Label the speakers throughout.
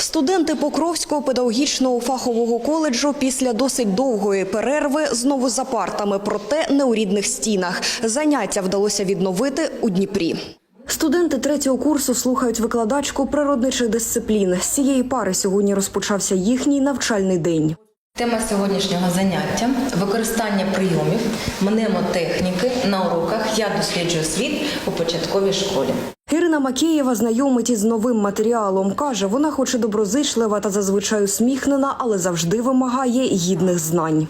Speaker 1: Студенти Покровського педагогічного фахового коледжу після досить довгої перерви знову за партами, проте не у рідних стінах. Заняття вдалося відновити у Дніпрі. Студенти третього курсу слухають викладачку природничих дисциплін. З цієї пари сьогодні розпочався їхній навчальний день.
Speaker 2: Тема сьогоднішнього заняття використання прийомів, мнемотехніки на уроках Я досліджую світ у початковій школі.
Speaker 1: Ірина Макеєва знайомить із новим матеріалом. Каже, вона хоч і доброзичлива та зазвичай усміхнена, але завжди вимагає гідних знань.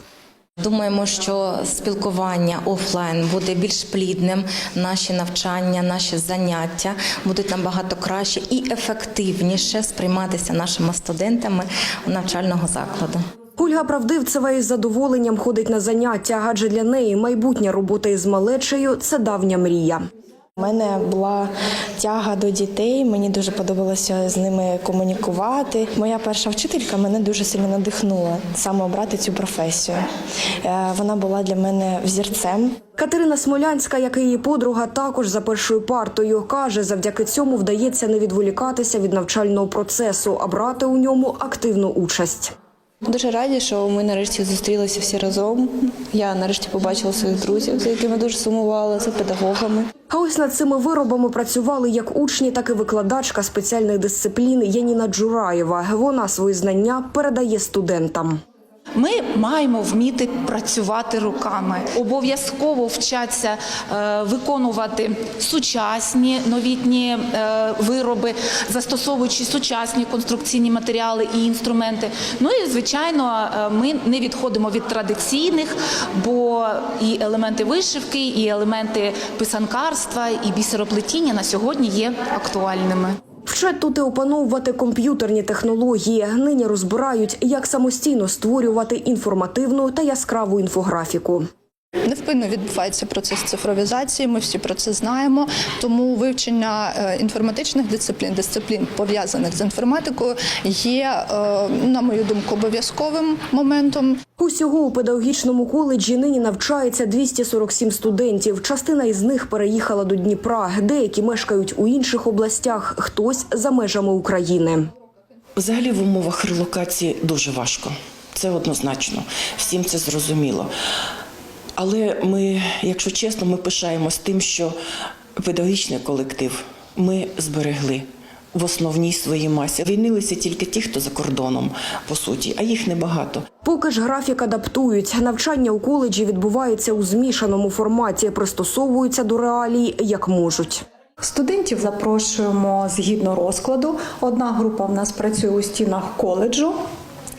Speaker 2: Думаємо, що спілкування офлайн буде більш плідним. Наші навчання, наші заняття будуть набагато краще і ефективніше сприйматися нашими студентами навчального закладу.
Speaker 1: Ольга Правдивцева із задоволенням ходить на заняття, адже для неї майбутня робота із малечею це давня мрія.
Speaker 3: У мене була тяга до дітей, мені дуже подобалося з ними комунікувати. Моя перша вчителька мене дуже сильно надихнула саме обрати цю професію. Е, Вона була для мене взірцем.
Speaker 1: Катерина Смолянська, як і її подруга, також за першою партою каже, завдяки цьому вдається не відволікатися від навчального процесу, а брати у ньому активну участь.
Speaker 4: Дуже раді, що ми нарешті зустрілися всі разом. Я нарешті побачила своїх друзів, за якими дуже сумувала, за педагогами.
Speaker 1: А ось над цими виробами працювали як учні, так і викладачка спеціальних дисциплін Яніна Джураєва. Вона свої знання передає студентам.
Speaker 5: Ми маємо вміти працювати руками. Обов'язково вчаться е, виконувати сучасні новітні е, вироби, застосовуючи сучасні конструкційні матеріали і інструменти. Ну і звичайно, е, ми не відходимо від традиційних, бо і елементи вишивки, і елементи писанкарства, і бісероплетіння на сьогодні є актуальними.
Speaker 1: Вчать тут і опановувати комп'ютерні технології. Нині розбирають, як самостійно створювати інформативну та яскраву інфографіку.
Speaker 6: Невпинно відбувається процес цифровізації. Ми всі про це знаємо. Тому вивчення е, інформатичних дисциплін, дисциплін пов'язаних з інформатикою, є, е, на мою думку, обов'язковим моментом.
Speaker 1: Усього у педагогічному коледжі нині навчається 247 студентів. Частина із них переїхала до Дніпра, деякі мешкають у інших областях, хтось за межами України.
Speaker 7: Взагалі в умовах релокації дуже важко. Це однозначно. Всім це зрозуміло. Але ми, якщо чесно, ми пишаємось тим, що педагогічний колектив ми зберегли в основній своїй масі. Війнилися тільки ті, хто за кордоном, по суті, а їх небагато.
Speaker 1: Поки ж графік адаптують. Навчання у коледжі відбувається у змішаному форматі, пристосовуються до реалій як можуть.
Speaker 8: Студентів запрошуємо згідно розкладу. Одна група в нас працює у стінах коледжу.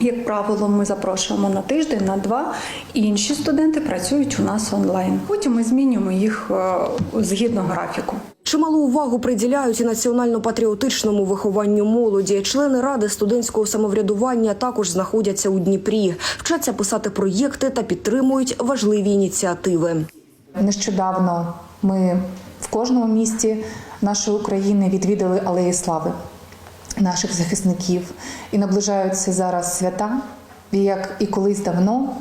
Speaker 8: Як правило, ми запрошуємо на тиждень, на два. Інші студенти працюють у нас онлайн. Потім ми змінюємо їх е, згідно графіку.
Speaker 1: Чималу увагу приділяють і національно-патріотичному вихованню молоді. Члени ради студентського самоврядування також знаходяться у Дніпрі, вчаться писати проєкти та підтримують важливі ініціативи.
Speaker 9: Нещодавно ми в кожному місті нашої України відвідали алеї слави наших захисників і наближаються зараз свята. Як і колись давно,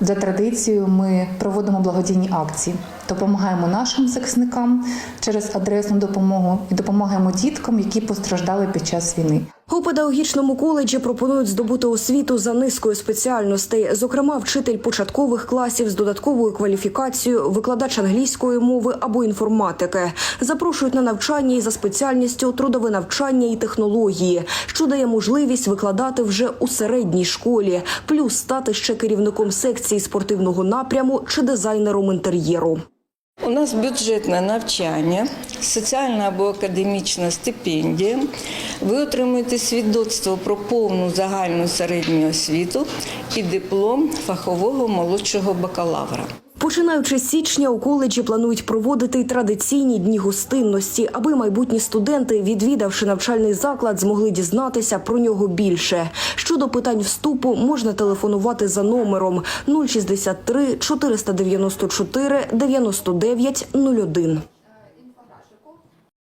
Speaker 9: за традицією, ми проводимо благодійні акції, допомагаємо нашим захисникам через адресну допомогу і допомагаємо діткам, які постраждали під час війни.
Speaker 1: У педагогічному коледжі пропонують здобути освіту за низкою спеціальностей, зокрема, вчитель початкових класів з додатковою кваліфікацією, викладач англійської мови або інформатики. Запрошують на навчання і за спеціальністю трудове навчання і технології, що дає можливість викладати вже у середній школі, плюс стати ще керівником секції спортивного напряму чи дизайнером інтер'єру.
Speaker 10: У нас бюджетне навчання, соціальна або академічна стипендія. Ви отримуєте свідоцтво про повну загальну середню освіту і диплом фахового молодшого бакалавра.
Speaker 1: Починаючи з січня, у коледжі планують проводити традиційні дні гостинності, аби майбутні студенти, відвідавши навчальний заклад, змогли дізнатися про нього більше. Щодо питань вступу, можна телефонувати за номером 063 494 99 01.